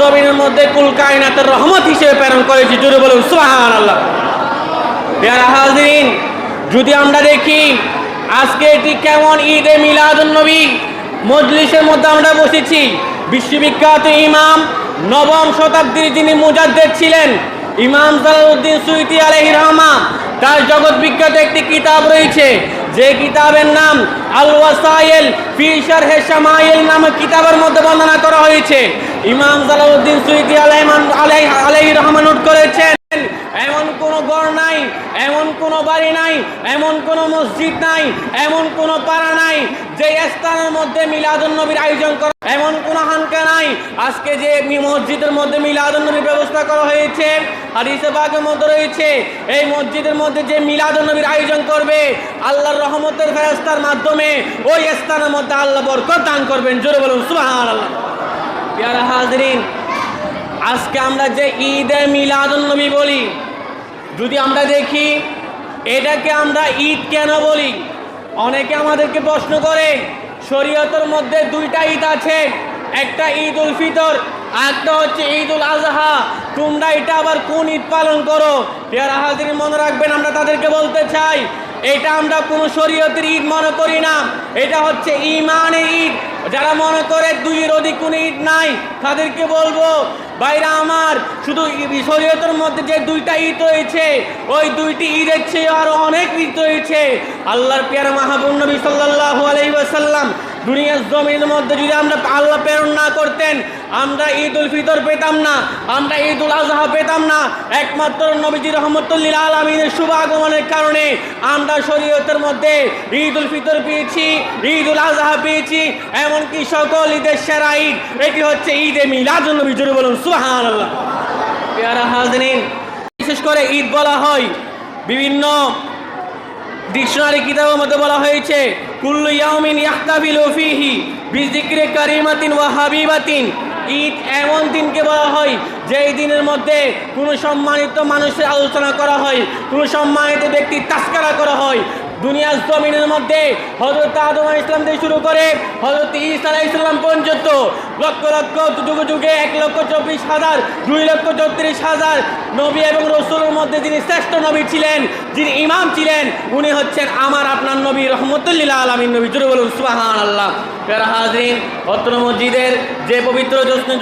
জমিনের মধ্যে কুল কায়নাতের রহমত হিসেবে প্রেরণ করেছি। জুড়ে বলুন সুহান আল্লাহ যদি আমরা দেখি, আজকে এটি কেমন ঈদে মিলাদুন নবী মজলিসের মধ্যে আমরা বসেছি। বিশ্ববিখ্যাত ইমাম নবম শতাব্দীর যিনি মুজাদ্দেদ ছিলেন, ইমাম জালালউদ্দিন সুইতি আলহি রহমা তার জগৎ বিখ্যাত একটি কিতাব রয়েছে। যে কিতাবের নাম আল ওয়াসাইল ফি শারহে শামাইল নামক কিতাবের মধ্যে বর্ণনা করা হয়েছে। ইমাম জালালউদ্দিন সুইতি আলাইমান আলাই আলাইহি রহমান নোট করেছেন, এমন কোনো ঘর নাই, এমন কোনো বাড়ি নাই, এমন কোনো মসজিদ নাই, এমন কোনো পাড়া নাই, যে স্থানের মধ্যে মিলাদুন নবীর আয়োজন করা এমন কোনো হানকা নাই। আজকে যে মসজিদের মধ্যে মিলাদুন নবীর ব্যবস্থা করা হয়েছে, হাদিসে বাগের মধ্যে রয়েছে, এই মসজিদের মধ্যে যে মিলাদুন নবীর আয়োজন করবে, আল্লাহর রহমতের ফেরস্তার মাধ্যমে ওই স্থানের মধ্যে আল্লাহ বরকত দান করবেন। জোরে বলুন, সুবহানাল্লাহ। পেয়ারা হাজরিন, আজকে আমরা যে ঈদে মিলাদুন নবী বলি, যদি আমরা দেখি, এটাকে আমরা ঈদ কেন বলি? অনেকে আমাদেরকে প্রশ্ন করে, শরীয়তের মধ্যে দুইটা ঈদ আছে, একটা ঈদ উল ফিতর একটা হচ্ছে ঈদ উল আজহা। তোমরা এটা আবার কোন ঈদ পালন করো? পেয়ারা হাজির মনে রাখবেন, আমরা তাদেরকে বলতে চাই, এটা আমরা কোনো শরীয়তের ঈদ মনে করি না, এটা হচ্ছে ইমানের ঈদ। যারা মনে করে দুইয়ের অধিক কোনো ইট নাই তাদেরকে বলব বাইরা আমার, শুধু শরীয়তের মধ্যে যে দুইটা ঈদ রয়েছে, ওই দুইটি ঈদের চেয়ে আরও অনেক ঈদ রয়েছে। আল্লাহর পেয়ারা মাহবুব নবী সাল্লাল্লাহু আলাইহি ওয়াসাল্লাম, দুনিয়ার জমির মধ্যে যদি আমরা আল্লাহ প্রেরণ না করতেন, আমরা ঈদ উল ফিতর পেতাম না, আমরা ঈদ উল আজহা পেতাম না। একমাত্র নবীজি রহমতুল্লিল আলমিনের শুভ আগমনের কারণে আমরা শরীয়তের মধ্যে ঈদ উল ফিতর পেয়েছি ঈদ উল আজহা পেয়েছি, এমনকি সকল ঈদের সেরা ঈদ, এটি হচ্ছে ঈদে মিলাদুল নবী জুড়ে বলুন বিশেষ করে ঈদ বলা হয়, বিভিন্ন ডিকশনারি কিতাবের মধ্যে বলা হয়েছে, কুল্লু ইয়াউমিন ইয়াহতাবিলু ফিহি বিযিকরি কারিমাতিন ওয়া হাবিবাতিন। ঈদ এমন দিনকে বলা হয়, যেই দিনের মধ্যে কোনো সম্মানিত মানুষের আলোচনা করা হয়, কোনো সম্মানিত ব্যক্তির তাস্কারা করা হয় দুনিয়ার জমিনের মধ্যে হজরত আদম ইসলাম থেকে শুরু করে হজরত আলাইহিস ইসলাম পর্যন্ত লক্ষ লক্ষ, যুগে যুগে এক লক্ষ চব্বিশ হাজার, দুই লক্ষ চৌত্রিশ হাজার নবী এবং রসুলের মধ্যে যিনি শ্রেষ্ঠ নবী ছিলেন, যিনি ইমাম ছিলেন, উনি হচ্ছেন আমার আপনার নবী রহমতুল্লিল্লাহ আলমিন। নবী জুড়ে বলুন সুবাহান আল্লাহ হাজরিন, অত্র মসজিদের যে পবিত্র জোৎস্না